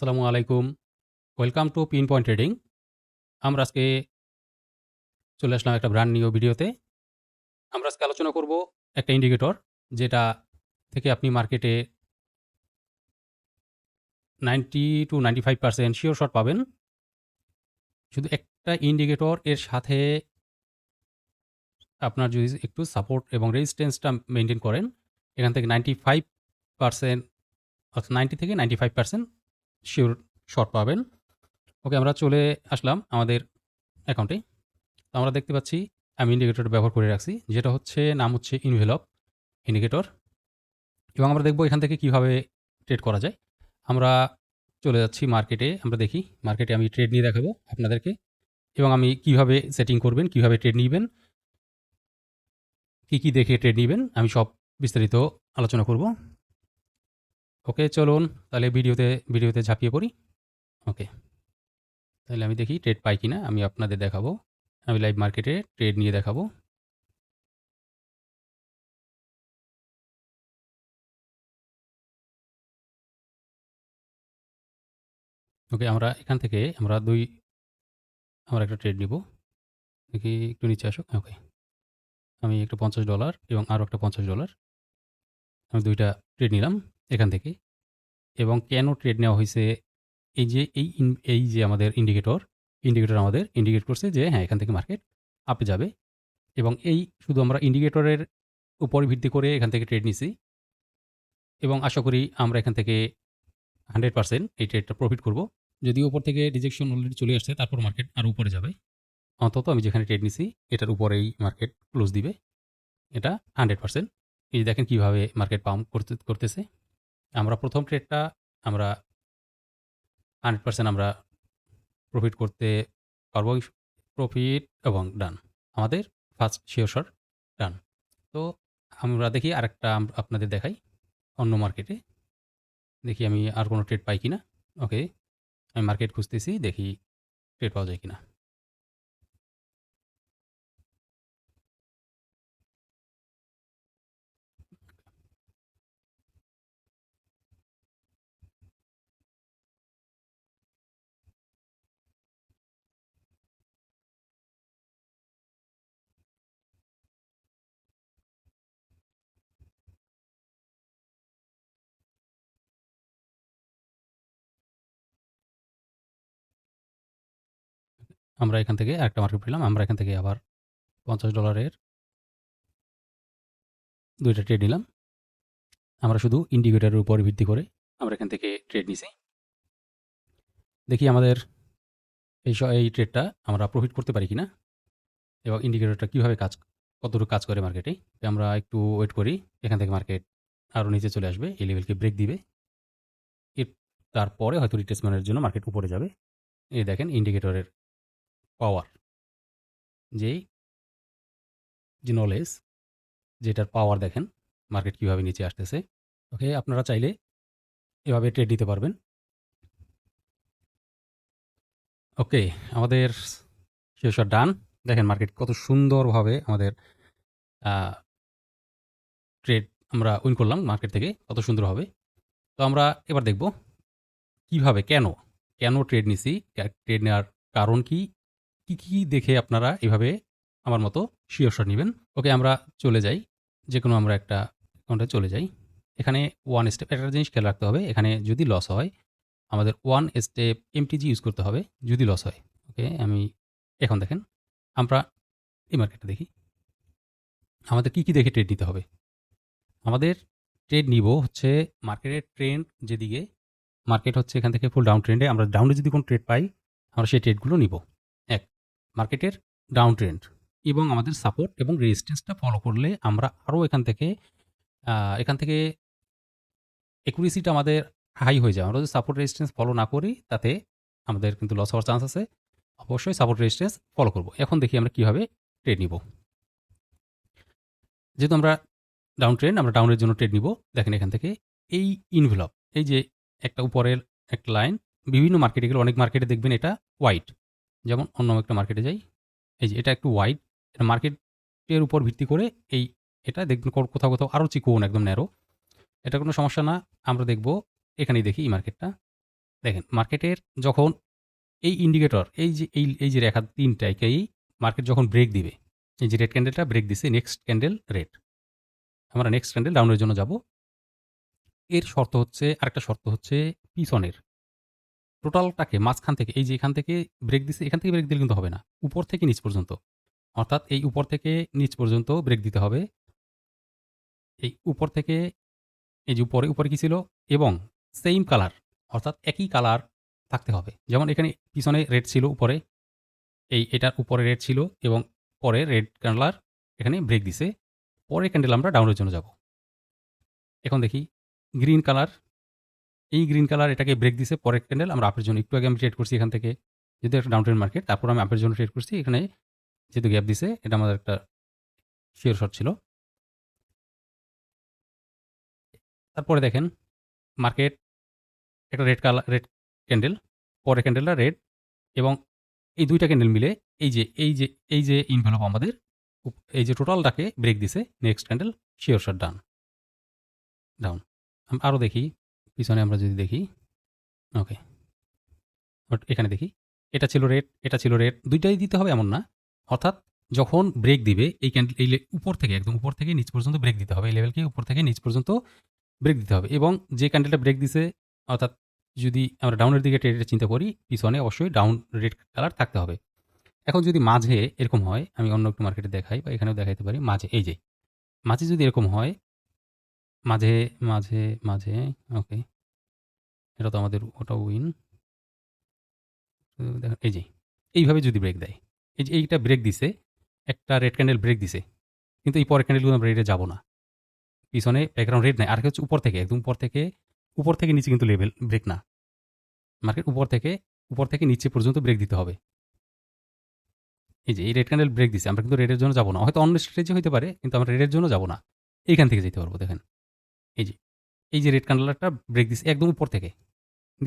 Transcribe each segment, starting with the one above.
আসসালামু আলাইকুম। Welcome to pin point trading. আমরা আজকে চলে আসলাম একটা ব্র্যান্ড নিউ ভিডিওতে। আমরা আজকে আলোচনা করব একটা ইন্ডিকেটর যেটা থেকে আপনি মার্কেটে 90-95% শিওর শট পাবেন। শুধু একটা ইন্ডিকেটর এর সাথে আপনার যদি একটু সাপোর্ট এবং রেজিস্ট্যান্সটা মেনটেন করেন, এখান থেকে 95% অর্থাৎ 90 থেকে 95% শিওর শট পাবেন। ওকে আমরা চলে আসলাম আমাদের অ্যাকাউন্টে। তো আমরা দেখতে পাচ্ছি আমি ইন্ডিকেটর ব্যবহার করে রাখছি। যেটা হচ্ছে নাম হচ্ছে ইনভেলপ ইন্ডিকেটর। এবং আমরা দেখব এখান থেকে কীভাবে ট্রেড করা যায়। আমরা চলে যাচ্ছি মার্কেটে। আমরা দেখি মার্কেটে আমি ট্রেড নিয়ে দেখাবো আপনাদেরকে। এবং আমি কীভাবে সেটিং করবেন, কীভাবে ট্রেড নিবেন। কি, কি দেখে ট্রেড নিবেন আমি সব বিস্তারিত আলোচনা করব। ওকে চলুন তাহলে ভিডিওতে ভিডিওতে ঝাঁপিয়ে পড়ি। ওকে। তাহলে আমি দেখি ট্রেড পাই কিনা, আমি আপনাদের দেখাবো। আমি লাইভ মার্কেটে ট্রেড নিয়ে দেখাবো। ওকে আমরা এখান থেকে, আমরা দুই, আমরা একটা ট্রেড নিব। দেখি, একটু নিচে আসুক। ওকে। আমি একটা পঞ্চাশ ডলার এবং আরও একটা $50 আমি ২ টা ট্রেড নিলাম এখান থেকে। এবং কেন ট্রেড নেওয়া হয়েছে এই যে এই এই যে আমাদের ইন্ডিকেটর, ইন্ডিকেটর আমাদের ইন্ডিকেট করছে যে হ্যাঁ, এখান থেকে মার্কেট আপে যাবে। এবং এই শুধু আমরা ইন্ডিকেটরের উপর ভিত্তি করে এখান থেকে ট্রেড নিছি। এবং আশা করি আমরা এখান থেকে 100% এই ট্রেডটা প্রফিট করব। যদিও উপর থেকে রিজেকশন অলরেডি চলে আসছে তারপর মার্কেট আরও উপরে যাবে। অন্তত আমি যেখানে ট্রেড নিছি এটার উপরেই মার্কেট ক্লোজ দিবে। এটা 100% এই দেখেন কীভাবে মার্কেট পাম্প করতে করতেছে। আমরা প্রথম ট্রেডটা আমরা 100% আমরা প্রফিট করতে পারব। প্রফিট এবং ডান। আমাদের ফার্স্ট শিওর ডান। তো আমরা দেখি আরেকটা আপনাদের দেখাই, অন্য মার্কেটে। দেখি আমি আর কোনো ট্রেড পাই কি না ওকে। আমি মার্কেট খুঁজতেছি, দেখি ট্রেড পাওয়া যায় কিনা। আমরা এখান থেকে আরেকটা মার্কেট পেলাম। আমরা এখান থেকে আবার পঞ্চাশ ডলারের দুইটা ট্রেড নিলাম। আমরা শুধু ইন্ডিকেটরের উপর ভিত্তি করে আমরা এখান থেকে ট্রেড নিছি। দেখি আমাদের এই এই ট্রেডটা আমরা প্রফিট করতে পারি কি না এবং ইন্ডিকেটরটা কীভাবে কাজ, কতটুকু কাজ করে মার্কেটে। আমরা একটু ওয়েট করি। এখান থেকে মার্কেট আরও নিচে চলে আসবে। এই লেভেলকে ব্রেক দিবে। এর, তারপরে হয়তো রিট্রেসমেন্টের জন্য মার্কেট উপরে যাবে। এই দেখেন ইন্ডিকেটরের পাওয়ার। যেই যে নলেজ যেটার পাওয়ার দেখেন মার্কেট কীভাবে নিচে আসতেছে। ওকে আপনারা চাইলে এভাবে ট্রেড নিতে পারবেন। ওকে আমাদের শট ডান। দেখেন মার্কেট কত সুন্দরভাবে আমাদের ট্রেড আমরা উইন করলাম মার্কেট থেকে কত সুন্দরভাবে। তো আমরা এবার দেখব কীভাবে কেন, কেন ট্রেড নিছি? ট্রেড নেওয়ার কারণ কি? কি, কি দেখে আপনারা এভাবে আমার মতো শিওর শট নিবেন? ওকে আমরা চলে যাই। যে কোনো আমরা একটা অ্যাকাউন্টে চলে যাই। এখানে ওয়ান স্টেপ একটা জিনিস খেয়াল রাখতে হবে। এখানে যদি লস হয় আমাদের ওয়ান স্টেপ এমটিজি ইউজ করতে হবে যদি লস হয়। ওকে আমি এখন দেখেন আমরা এই মার্কেটটা দেখি। আমাদের কি, কি দেখে ট্রেড নিতে হবে? আমাদের ট্রেড নিব হচ্ছে মার্কেটের ট্রেন্ড যেদিকে মার্কেট হচ্ছে এখান থেকে ফুল ডাউন ট্রেন্ডে আমরা ডাউনে যদি কোনো ট্রেড পাই আমরা সেই ট্রেডগুলো নিব। ১ মার্কেটের ডাউন ট্রেন্ড এবং আমাদের সাপোর্ট এবং রেজিস্ট্যান্সটা ফলো করলে আমরা আরও এখান থেকে এখান থেকে অ্যাকুরেসিটা আমাদের হাই হয়ে যায়। আমরা যদি সাপোর্ট রেজিস্ট্যান্স ফলো না করি, তাতে আমাদের কিন্তু লস হওয়ার চান্স আছে। অবশ্যই সাপোর্ট রেজিস্ট্যান্স ফলো করব। এখন দেখি আমরা কীভাবে ট্রেড নিব। যেহেতু আমরা ডাউন ট্রেন্ড আমরা ডাউনের জন্য ট্রেড নিব। দেখেন এখান থেকে এই ইনভেলপ এই যে একটা উপরের একটা লাইন বিভিন্ন মার্কেটে গেলে অনেক মার্কেটে দেখবেন এটা হোয়াইট। যেমন অন্য একটা মার্কেটে যাই। এই যে এটা একটু হোয়াইট। এটা মার্কেটের উপর ভিত্তি করে এই এটা দেখবেন কোথাও, কোথাও আরও চিকন একদম ন্যারো। এটা কোনো সমস্যা না। আমরা দেখব এখানেই দেখি এই মার্কেটটা। দেখেন মার্কেটের যখন এই ইন্ডিকেটর এই যে এই এই যে রেখা তিনটাকেই মার্কেট যখন ব্রেক দিবে এই যে রেড ক্যান্ডেলটা ব্রেক দিছে নেক্সট ক্যান্ডেল রেড আমরা নেক্সট ক্যান্ডেল ডাউনের জন্য যাব এর শর্ত হচ্ছে আরেকটা শর্ত হচ্ছে পিছনের টোটালটাকে মাঝখান থেকে, এই যে এখান থেকে ব্রেক দিছে, এখান থেকে ব্রেক দিলে কিন্তু হবে না। উপর থেকে নিচ পর্যন্ত। অর্থাৎ এই উপর থেকে নিচ পর্যন্ত ব্রেক দিতে হবে। এই উপর থেকে, এই যে উপরে উপরে কি ছিল? এবং সেম কালার অর্থাৎ একই কালার থাকতে হবে। যেমন এখানে পিছনে রেড ছিল উপরে, এই এটার উপরে রেড ছিল এবং পরে রেড কালার এখানে ব্রেক দিছে। পরে ক্যান্ডেল আমরা ডাউনের জন্য যাব। এখন দেখি গ্রিন কালার এই গ্রিন কালার এটাকে ব্রেক দিছে, পরের ক্যান্ডেল আমরা আপের জন্য একটু আগে আমি ট্রেড করছি এখান থেকে, যেহেতু একটা ডাউন ট্রেন মার্কেট তারপর আমি আপের জন্য ট্রেড করছি, এখানে যেহেতু গ্যাপ দিছে, এটা আমাদের একটা শিওর শট ছিল। তারপরে দেখেন মার্কেট একটা রেড কালার রেড ক্যান্ডেল পরের ক্যান্ডেলটা রেড এবং এই দুইটা ক্যান্ডেল মিলে এই যে এই যে এই যে ইনভেলপ আমাদের, এই যে টোটালটাকে ব্রেক দিছে next candle sure shot down down আরও দেখি। পিছনে আমরা যদি দেখি ওকে এখানে দেখি, এটা ছিল রেড এটা ছিল রেড দুইটাই দিতে হবে এমন না। অর্থাৎ যখন ব্রেক দিবে, এই ক্যান্ডেল এই উপর থেকে, একদম উপর থেকে নিচ পর্যন্ত ব্রেক দিতে হবে, এই লেভেলকে উপর থেকে নিচ পর্যন্ত ব্রেক দিতে হবে এবং যে ক্যান্ডেলটা ব্রেক দিছে, অর্থাৎ যদি আমরা ডাউনের দিকে ট্রেডের চিন্তা করি, পিছনে অবশ্যই ডাউন রেড কালার থাকতে হবে। এখন যদি মাঝে এরকম হয়, আমি অন্য একটু মার্কেটে দেখাই বা এখানেও দেখাইতে পারি, মাঝে, এই যে, মাঝে যদি এরকম হয় মাঝে মাঝে মাঝে ওকে এটা তো আমাদের ওটা উইন দেখেন এই যে, এইভাবে যদি ব্রেক দেয়, এই যে এইটা ব্রেক দিছে, একটা রেড ক্যান্ডেল ব্রেক দিছে, কিন্তু এই পরের ক্যান্ডেলগুলো আমরা রেডে যাব না। পিছনে ব্যাকগ্রাউন্ড রেড নাই, আর হচ্ছে উপর থেকে, একদম উপর থেকে উপর থেকে নিচে কিন্তু লেভেল ব্রেক না। মার্কেট উপর থেকে উপর থেকে নিচে পর্যন্ত ব্রেক দিতে হবে। এই যে এই রেড ক্যান্ডেল ব্রেক দিছে, আমরা কিন্তু রেডের জন্য যাব না। হয়তো অন্য স্ট্রেজে হতে পারে, কিন্তু আমরা রেডের জন্য যাব না। এইখান থেকে যেতে পারব, দেখেন। এই যে এই যে রেড ক্যান্ডেলটা ব্রেক দিছে একদম উপর থেকে।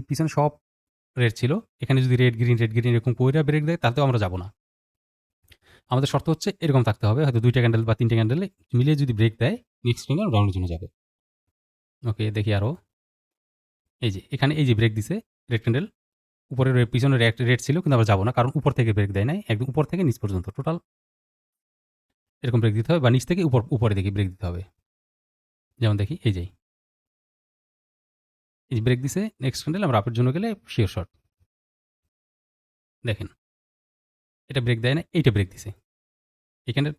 পিছনে সব রেড ছিল। এখানে যদি রেড গ্রিন রেড গ্রিন এরকম কইরা ব্রেক দেয় তাহলেও আমরা যাব না। আমাদের শর্ত হচ্ছে এরকম থাকতে হবে। হয়তো দুইটা ক্যান্ডেল বা তিনটা ক্যান্ডেল মিলিয়ে যদি ব্রেক দেয় নেক্সট ক্যান্ডেল রাউন্ডের জন্য যাবে। ওকে দেখি আরও এই যে, এখানে এই যে ব্রেক দিছে রেড ক্যান্ডেল উপরে পিছনে রেড রেড ছিল, কিন্তু আমরা যাব না, কারণ উপর থেকে ব্রেক দেয় নাই। একদম উপর থেকে নিচ পর্যন্ত টোটাল এরকম ব্রেক দিতে হবে বা নিচ থেকে উপর, উপরে দেখি ব্রেক দিতে হবে। যেমন দেখি, এই যে। এই ব্রেক দিছে নেক্সট ক্যান্ডেল আমরা আপের জন্য গেলে শিওর শর্ট দেখেন, এটা ব্রেক দেয় না, এইটা ব্রেক দিছে। এখানে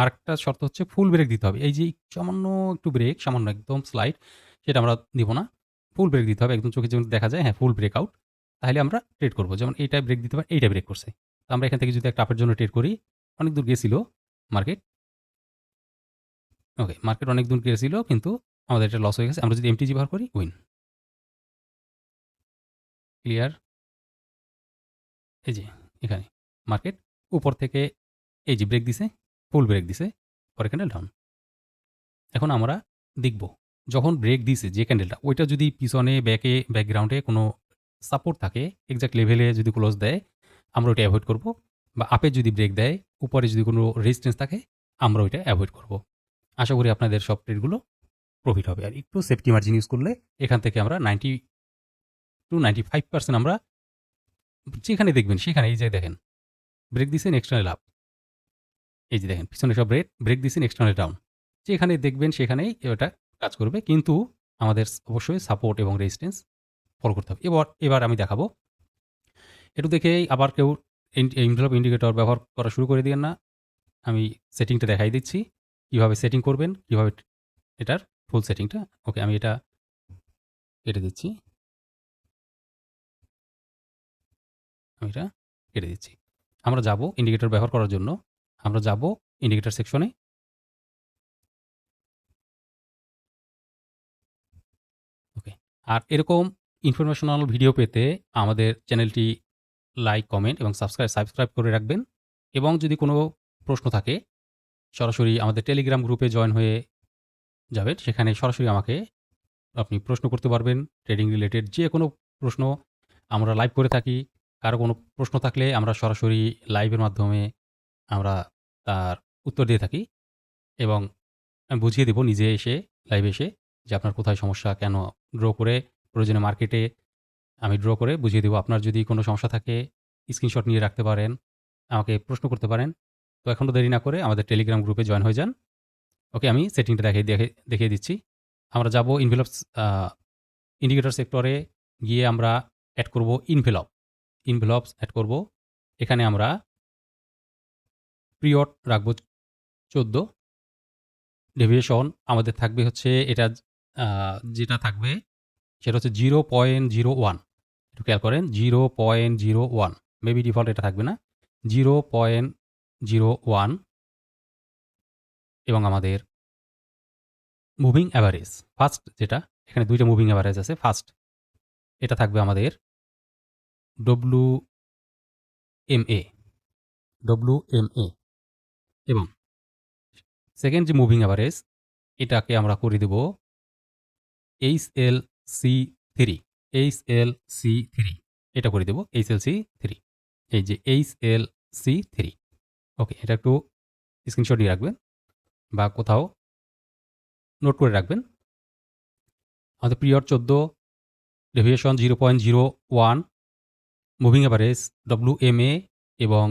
আরেকটা শর্ত হচ্ছে ফুল ব্রেক দিতে হবে। এই যে সামান্য একটু ব্রেক সামান্য একদম স্লাইড সেটা আমরা দিব না। ফুল ব্রেক দিতে হবে, একদম চোখে যখন দেখা যায় হ্যাঁ ফুল ব্রেক আউট তাহলে আমরা ট্রেড করব। যেমন এইটা ব্রেক দিতে পারি এইটা ব্রেক করছে। তো আমরা এখান থেকে যদি একটা আপের জন্য ট্রেড করি, অনেক দূর গেছিল মার্কেট ওকে মার্কেট অনেক দূর গেছিল কিন্তু আমাদের এটা লস হয়ে গেছে। আমরা যদি এমটিজি ব্যবহার করি উইন ক্লিয়ার এই যে, এখানে মার্কেট উপর থেকে এই যে ব্রেক দিছে ফুল ব্রেক দিছে, পরে ক্যান্ডেল ডাউন এখন আমরা দেখব, যখন ব্রেক দিছে যে ক্যান্ডেলটা ওইটা যদি পিছনে ব্যাকে ব্যাকগ্রাউন্ডে কোনো সাপোর্ট থাকে এক্সাক্ট লেভেলে যদি ক্লোজ দেয়, আমরা ওইটা অ্যাভয়েড করব। বা আপে যদি ব্রেক দেয়, উপরে যদি কোনো রেজিস্ট্যান্স থাকে, আমরা ওইটা অ্যাভয়েড করব। আশা করি আপনাদের সব ট্রেডগুলো প্রফিট হবে। আর একটু সেফটি মার্জিন ইউজ করলে এখান থেকে আমরা ninety two ninety five percent আমরা যেখানে দেখবেন সেখানে, এই যে দেখেন ব্রেক দিছে এক্সটার্নাল আপ এই যে দেখেন, পিছনে সব ব্রেক ব্রেক দিছে এক্সটার্নাল ডাউন যেখানে দেখবেন সেখানেই এটা কাজ করবে, কিন্তু আমাদের অবশ্যই সাপোর্ট এবং রেজিস্ট্যান্স ফলো করতে হবে। এবার এবার আমি দেখাবো। একটু দেখেই আবার কেউ ইনভেলপ ইন্ডিকেটর ব্যবহার করা শুরু করে দিবেন না। আমি সেটিংটা দেখাই দিচ্ছি। কীভাবে সেটিং করবেন, কীভাবে এটার ফুল সেটিংটা ওকে আমি এটা কেটে দিচ্ছি। আমি এটা কেটে দিচ্ছি। আমরা যাব ইন্ডিকেটর ব্যবহার করার জন্য। আমরা যাব ইন্ডিকেটর সেকশনে ওকে আর এরকম ইনফরমেশনাল ভিডিও পেতে আমাদের চ্যানেলটি লাইক কমেন্ট এবং সাবস্ক্রাইব সাবস্ক্রাইব করে রাখবেন। এবং যদি কোনো প্রশ্ন থাকে সরাসরি আমাদের টেলিগ্রাম গ্রুপে জয়েন হয়ে যাবেন। সেখানে সরাসরি আমাকে আপনি প্রশ্ন করতে পারবেন। ট্রেডিং রিলেটেড যে কোনো প্রশ্ন আমরা লাইভ করে থাকি। কারও কোনো প্রশ্ন থাকলে আমরা সরাসরি লাইভের মাধ্যমে আমরা তার উত্তর দিয়ে থাকি এবং আমি বুঝিয়ে দেব নিজে এসে লাইভে এসে যে আপনার কোথায় সমস্যা, কেন ড্র করে, প্রয়োজনে মার্কেটে আমি ড্র করে বুঝিয়ে দেবো। আপনার যদি কোনো সমস্যা থাকে স্ক্রিনশট নিয়ে রাখতে পারেন, আমাকে প্রশ্ন করতে পারেন। তো এখন তো দেরি না করে আমাদের টেলিগ্রাম গ্রুপে জয়েন হয়ে যান। ওকে আমি সেটিংটা দেখে দেখে দেখিয়ে দিচ্ছি। আমরা যাব ইনভেলপস ইন্ডিকেটর সেক্টরে গিয়ে আমরা অ্যাড করব ইনভেলপ ইনভেলপস অ্যাড করব। এখানে আমরা পিরিয়ড রাখব চোদ্দ। ডেভিয়েশন আমাদের থাকবে হচ্ছে এটা যেটা থাকবে সেটা হচ্ছে জিরো পয়েন্ট জিরো ওয়ান একটু খেয়াল করেন zero point zero one maybe default এটা থাকবে না। জিরো পয়েন্ট জিরো ওয়ান এবং আমাদের মুভিং অ্যাভারেজ ফার্স্ট যেটা, এখানে দুইটা মুভিং অ্যাভারেজ আছে ফার্স্ট এটা থাকবে আমাদের W M A W M A এবং সেকেন্ড যে মুভিং অ্যাভারেজ এটাকে আমরা করে দেব H L C three H L C three এটা করে দেব এইচ এল সি থ্রি এই যে H L C three okay এটা একটু স্ক্রিনশট নিয়ে রাখবেন বা কোথাও নোট করে রাখবেন। আমাদের পিরিয়ড চোদ্দ deviation zero point zero one moving average W M A এবং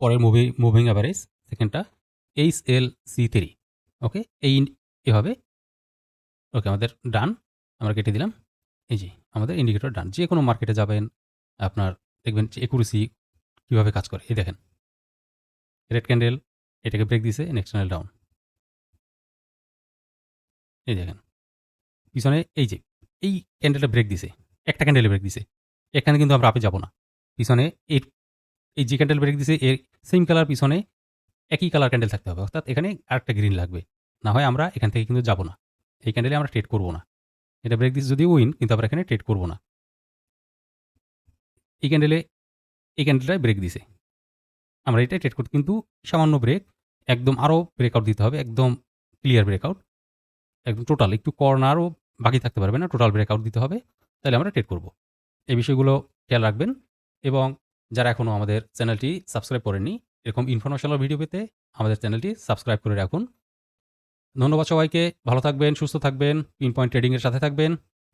পরের movie moving average সেকেন্ডটা H L C three okay এই এভাবে ওকে আমাদের ডান আমরা কেটে দিলাম। এই যে, আমাদের ইন্ডিকেটর ডান যে কোনো মার্কেটে যাবেন, আপনার দেখবেন যে একুরেসি কীভাবে কাজ করে, এই দেখেন। রেড ক্যান্ডেল এটাকে ব্রেক দিছে নেক্সট ক্যান্ডেল ডাউন এই দেখেন, পিছনে এই যে, এই ক্যান্ডেলটা ব্রেক দিছে, একটা ক্যান্ডেলে ব্রেক দিছে, এখানে কিন্তু আমরা আপে যাব না। পিছনে এই এই যে ক্যান্ডেল ব্রেক দিছে, এর সেম কালার পিছনে একই কালার ক্যান্ডেল থাকতে হবে, অর্থাৎ এখানে আরেকটা গ্রিন লাগবে। না হয় আমরা এখান থেকে কিন্তু যাব না, এই ক্যান্ডেলে আমরা ট্রেড করব না। এটা ব্রেক দিচ্ছে যদি উইন কিন্তু আমরা এখানে ট্রেড করব না। এই ক্যান্ডেলে এই ক্যান্ডেলটাই ব্রেক দিছে। আমরা এটা ট্রেড করতে কিন্তু সামান্য ব্রেক একদম আরও ব্রেকআউট দিতে হবে, একদম ক্লিয়ার ব্রেকআউট একদম টোটাল একটু কর্নারও বাকি থাকতে পারবে না টোটাল ব্রেকআউট দিতে হবে, তাহলে আমরা ট্রেড করব। এই বিষয়গুলো খেয়াল রাখবেন এবং যারা এখনও আমাদের চ্যানেলটি সাবস্ক্রাইব করেননি, এরকম ইনফরমেশনাল ভিডিও পেতে আমাদের চ্যানেলটি সাবস্ক্রাইব করে রাখুন। ধন্যবাদ সবাইকে, ভালো থাকবেন, সুস্থ থাকবেন পিন পয়েন্ট ট্রেডিংয়ের সাথে থাকবেন।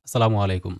আসসালামু আলাইকুম।